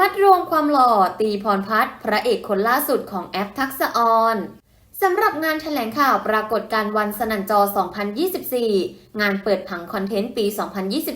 มัดรวมความหล่อตีพรพัฒน์พระเอกคนล่าสุดของแอปทักษะออนสำหรับงานแถลงข่าวปรากฏการณ์วันสนันจอ 2024 งานเปิดผังคอนเทนต์ปี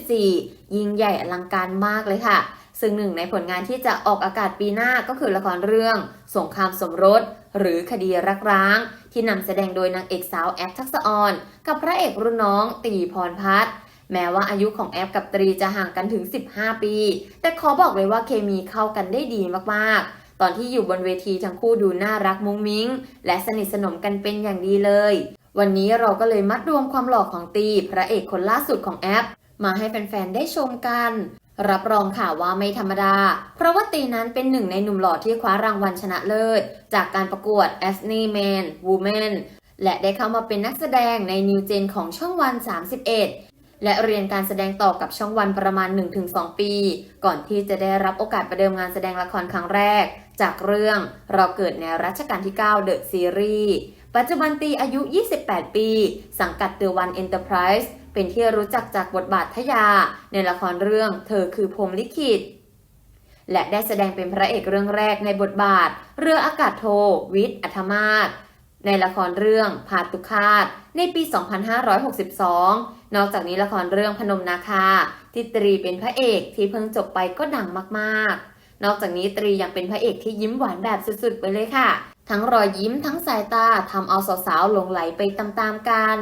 2024 ยิ่งใหญ่อลังการมากเลยค่ะ ซึ่งหนึ่งในผลงานที่จะออกอากาศปีหน้าก็คือละครเรื่อง สงครามสมรส หรือคดีรักร้าง ที่นำแสดงโดยนางเอกสาวแอปทักษะออนกับพระเอกรุ่นน้องตีพรพัฒน์ แม้ว่าอายุของแอปกับตรีจะห่างกันถึง 15 ปี แต่ขอบอกเลยว่าเคมีเข้ากันได้ดีมากๆ ตอนที่อยู่บนเวทีทั้งคู่ดูน่ารักมุ้งมิ้ง และสนิทสนมกันเป็นอย่างดีเลย วันนี้เราก็เลยมัดรวมความหล่อของตี พระเอกคนล่าสุดของแอป มาให้แฟนๆได้ชมกัน รับรองค่ะว่าไม่ธรรมดา เพราะว่าตีนั้นเป็นหนึ่งในหนุ่มหล่อที่คว้ารางวัลชนะเลิศ จากการประกวด a s n e Man Woman และได้เข้ามาเป็นนักแสดงในนิวเจนของช่องวัน 31 และเรียนการแสดงต่อกับช่องวันประมาณ 1-2 ปี ก่อนที่จะได้รับโอกาสประเดิมงานแสดงละครครั้งแรก จากเรื่องเราเกิดในรัชกาลที่9 The Series ปัจจุบันตีอายุ 28 ปี สังกัด The One Enterprise เป็นที่รู้จักจากบทบาททยา ในละครเรื่องเธอคือพรมลิขิตและได้แสดงเป็นพระเอกเรื่องแรกในบทบาท เรืออากาศโท วิทย์อัธมาศ ในละครเรื่องพาตุคาตในปี 2562 นอกจากนี้ละครเรื่องพนมนาคาที่ตรีเป็นพระเอกที่เพิ่งจบไปก็ดังมากๆ นอกจากนี้ตรียังเป็นพระเอกที่ยิ้มหวานแบบสุดๆไปเลยค่ะ ทั้งรอยยิ้มทั้งสายตาทำเอาสาวๆหลงไหลไปตามๆกัน